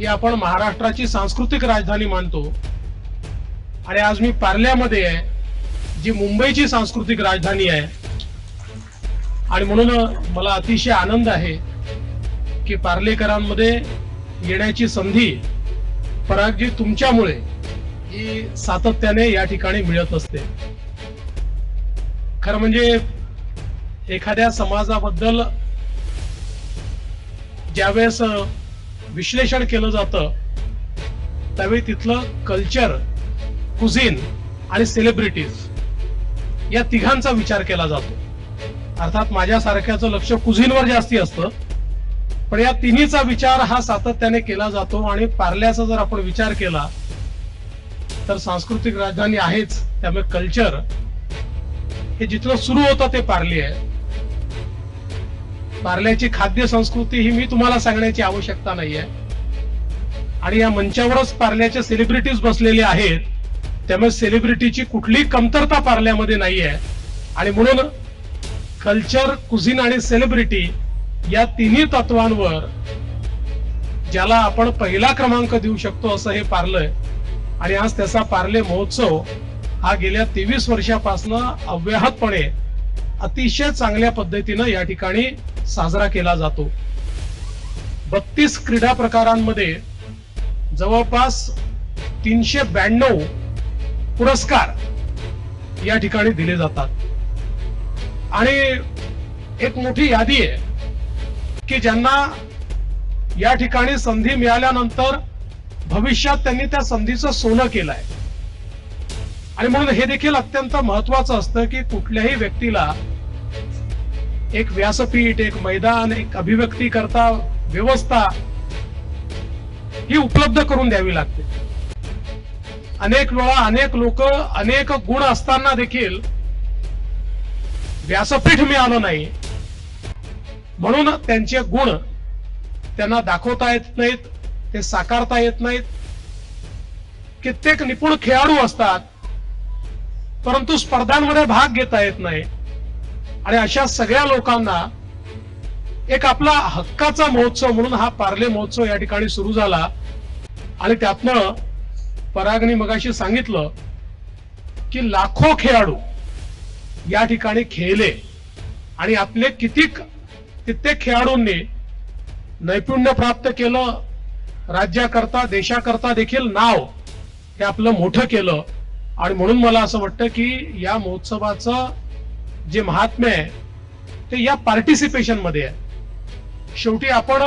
ही आपण महाराष्ट्राची सांस्कृतिक राजधानी मानतो. आणि आज मी पार्ल्यामध्ये आहे जी मुंबईची सांस्कृतिक राजधानी आहे. आणि म्हणून मला अतिशय आनंद आहे की पार्लेकरांमध्ये येण्याची संधी परागजी तुमच्यामुळे ही सातत्याने या ठिकाणी मिळत असते. खरं म्हणजे एखाद्या समाजाबद्दल ज्यावेळेस विश्लेषण केलं जातं त्यावेळी तिथलं कल्चर कुझिन आणि सेलिब्रिटीज या तिघांचा विचार केला जातो. अर्थात माझ्यासारख्याचं लक्ष कुझिनवर जास्ती असतं पण या तिन्हीचा विचार हा सातत्याने केला जातो आणि पार्ल्याचा जर आपण विचार केला तर सांस्कृतिक राजधानी आहेच. त्यामुळे कल्चर हे जिथलं सुरू होतं ते पार्ली आहे. पार्ल्याची खाद्य संस्कृती ही मी तुम्हाला सांगण्याची आवश्यकता नाहीये. आणि या मंचावरच पार्ल्याचे सेलिब्रिटीज बसलेले आहेत त्यामुळे सेलिब्रिटीची कुठली कमतरता पार्ल्यामध्ये नाहीये. आणि म्हणून कल्चर कुझिन आणि सेलिब्रिटी या तिन्ही तत्वांवर ज्याला आपण पहिला क्रमांक देऊ शकतो असं हे पार्लय. आणि आज त्याचा पार्ले महोत्सव हा गेल्या तेवीस वर्षापासून अव्याहतपणे अतिशय चांगल्या पद्धतीनं या ठिकाणी साजरा केला जातो. बत्तीस क्रीडा प्रकारांमध्ये जवळपास तीनशे ब्याण्णव पुरस्कार या ठिकाणी दिले जातात. आणि एक मोठी यादी आहे की ज्यांना या ठिकाणी संधी मिळाल्यानंतर भविष्यात त्यांनी त्या संधीचं सोनं केलंय. आणि म्हणून हे देखील अत्यंत महत्वाचं असतं की कुठल्याही व्यक्तीला एक व्यासपीठ एक मैदान एक अभिव्यक्ती करता व्यवस्था ही उपलब्ध करून द्यावी लागते. अनेक वेळा अनेक लोक अनेक गुण असताना देखील व्यासपीठ मिळालं नाही. म्हणून त्यांचे गुण त्यांना दाखवता येत नाहीत ते साकारता येत नाहीत. कित्येक निपुण खेळाडू असतात परंतु स्पर्धांमध्ये भाग घेता येत नाही. आणि अशा सगळ्या लोकांना एक आपला हक्काचा महोत्सव म्हणून हा पार्ले महोत्सव या ठिकाणी सुरू झाला. आणि त्यातनं परागने मगाशी सांगितलं की लाखो खेळाडू या ठिकाणी खेळले. आणि आपले कितीक कित्येक खेळाडूंनी नैपुण्य प्राप्त केलं राज्याकरता देशाकरता देखील नाव हे आपलं मोठं केलं. आणि म्हणून मला असं वाटतं की या महोत्सवाचं जे महात्म्य आहे ते या पार्टिसिपेशनमध्ये आहे. शेवटी आपण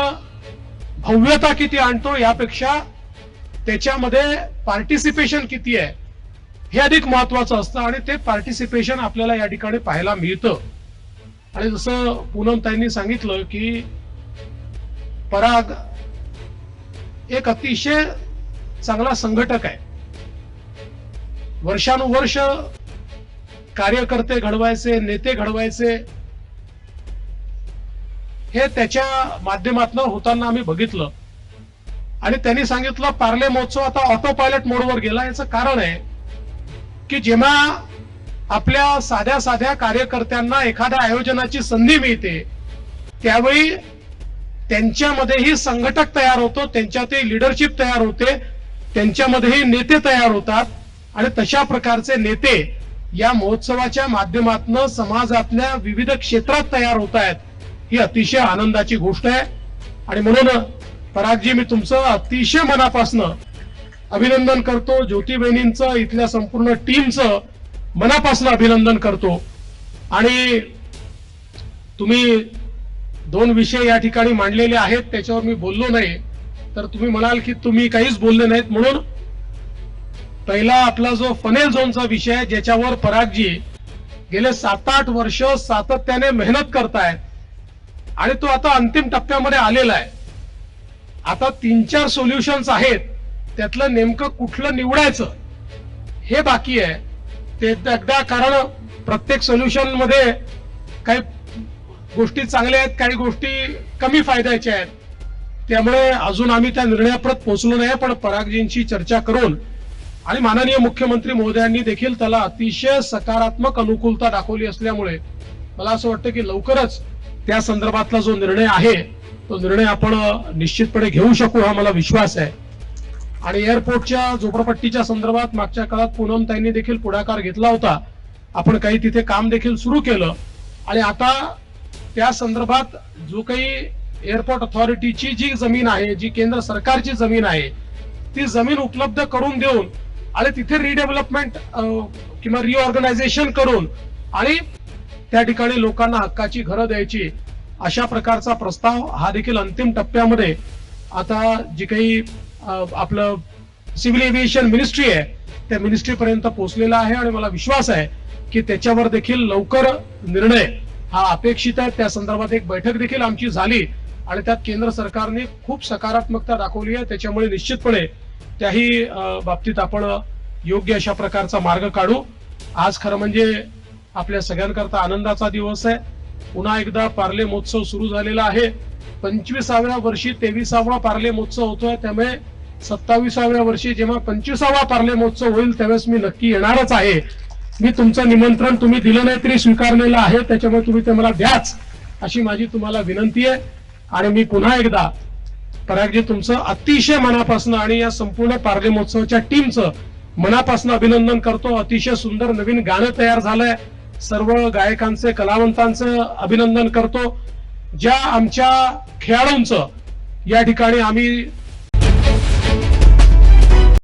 भव्यता किती आणतो यापेक्षा त्याच्यामध्ये पार्टिसिपेशन किती आहे हे अधिक महत्वाचं असतं आणि ते पार्टिसिपेशन आपल्याला या ठिकाणी पाहायला मिळतं. आणि जसं पूनम ताईंनी सांगितलं की पराग एक अतिशय चांगला संघटक आहे. वर्षानुवर्ष कार्यकर्ते घडवायचे नेते घडवायचे हे त्याच्या माध्यमातून होताना आम्ही बघितलं. आणि त्यांनी सांगितलं पार्ले महोत्सव आता ऑटो पायलट मोडवर गेला. याचं कारण आहे की जेव्हा आपल्या साध्या साध्या कार्यकर्त्यांना एखाद्या आयोजनाची संधी मिळते त्यावेळी त्यांच्यामध्येही संघटक तयार होतो त्यांच्यातही लिडरशिप तयार होते त्यांच्यामध्येही नेते तयार होतात. आणि तशा प्रकारचे नेते या महोत्सवाच्या माध्यमातून समाजातल्या विविध क्षेत्रात तयार होत आहेत. ही अतिशय आनंदाची गोष्ट आहे. आणि म्हणून परागजी मी तुमचं अतिशय मनापासनं अभिनंदन करतो. ज्योतीबहिणींचं इथल्या संपूर्ण टीमचं मनापासून अभिनंदन करतो. आणि तुम्ही दोन विषय या ठिकाणी मांडलेले आहेत त्याच्यावर मी बोललो नाही. तर तुम्ही म्हणाल की तुम्ही काहीच बोलले नाहीत म्हणून पहिला आपला जो फनेल झोनचा विषय आहे ज्याच्यावर परागजी गेले सात आठ वर्ष सातत्याने मेहनत करतायत. आणि तो आता अंतिम टप्प्यामध्ये आलेला आहे. आता तीन चार सोल्युशन्स आहेत. त्यातलं नेमकं कुठलं निवडायचं हे बाकी आहे. ते एकदा कारण प्रत्येक सोल्युशनमध्ये काही गोष्टी चांगल्या आहेत काही गोष्टी कमी फायद्याच्या आहेत. त्यामुळे अजून आम्ही त्या निर्णयाप्रत पोहोचलो नाही पण परागजींशी चर्चा करून आणि माननीय मुख्यमंत्री महोदयांनी देखील त्याला अतिशय सकारात्मक अनुकूलता दाखवली असल्यामुळे मला असं वाटतं की लवकरच त्या संदर्भातला जो निर्णय आहे तो निर्णय आपण निश्चितपणे घेऊ शकू हा मला विश्वास आहे. आणि एअरपोर्टच्या झोपडपट्टीच्या संदर्भात मागच्या काळात पूनम ताईंनी देखील पुढाकार घेतला होता. आपण काही तिथे काम देखील सुरू केलं. आणि आता त्या संदर्भात जो काही एअरपोर्ट अथॉरिटीची जी जमीन आहे जी केंद्र सरकारची जमीन आहे ती जमीन उपलब्ध करून देऊन आणि तिथे रिडेव्हलपमेंट किंवा रिऑर्गनायझेशन करून आणि त्या ठिकाणी लोकांना हक्काची घरं द्यायची अशा प्रकारचा प्रस्ताव हा देखील अंतिम टप्प्यामध्ये आता जी काही आपलं सिव्हिल एव्हिएशन मिनिस्ट्री आहे त्या मिनिस्ट्रीपर्यंत पोहोचलेला आहे आणि मला विश्वास आहे की त्याच्यावर देखील लवकर निर्णय हा अपेक्षित आहे. त्या संदर्भात एक बैठक देखील आमची झाली आणि त्यात केंद्र सरकारने खूप सकारात्मकता दाखवली आहे. त्याच्यामुळे निश्चितपणे त्याही बाबतीत आपण योग्य अशा प्रकारचा मार्ग काढू. आज खरं म्हणजे आपल्या सगळ्यांकरता आनंदाचा दिवस आहे. पुन्हा एकदा पार्ले महोत्सव सुरू झालेला आहे. पंचवीसाव्या वर्षी तेविसावा पार्ले महोत्सव होतोय. त्यामुळे सत्तावीसाव्या वर्षी जेव्हा पंचवीसावा पार्ले महोत्सव होईल त्यावेळेस मी नक्की येणारच आहे. मी तुमचं निमंत्रण तुम्ही दिलं नाही तरी स्वीकारलेलं आहे. त्याच्यामुळे तुम्ही ते मला द्याच अशी माझी तुम्हाला विनंती आहे. आणि मी पुन्हा एकदा परागजी तुमचं अतिशय मनापासून आणि या संपूर्ण पारले महोत्सवाच्या टीमचं मनापासून अभिनंदन करतो. अतिशय सुंदर नवीन गाणं तयार झालंय. सर्व गायकांचे कलावंतांचं अभिनंदन करतो. ज्या आमच्या खेळाडूंचं या ठिकाणी आम्ही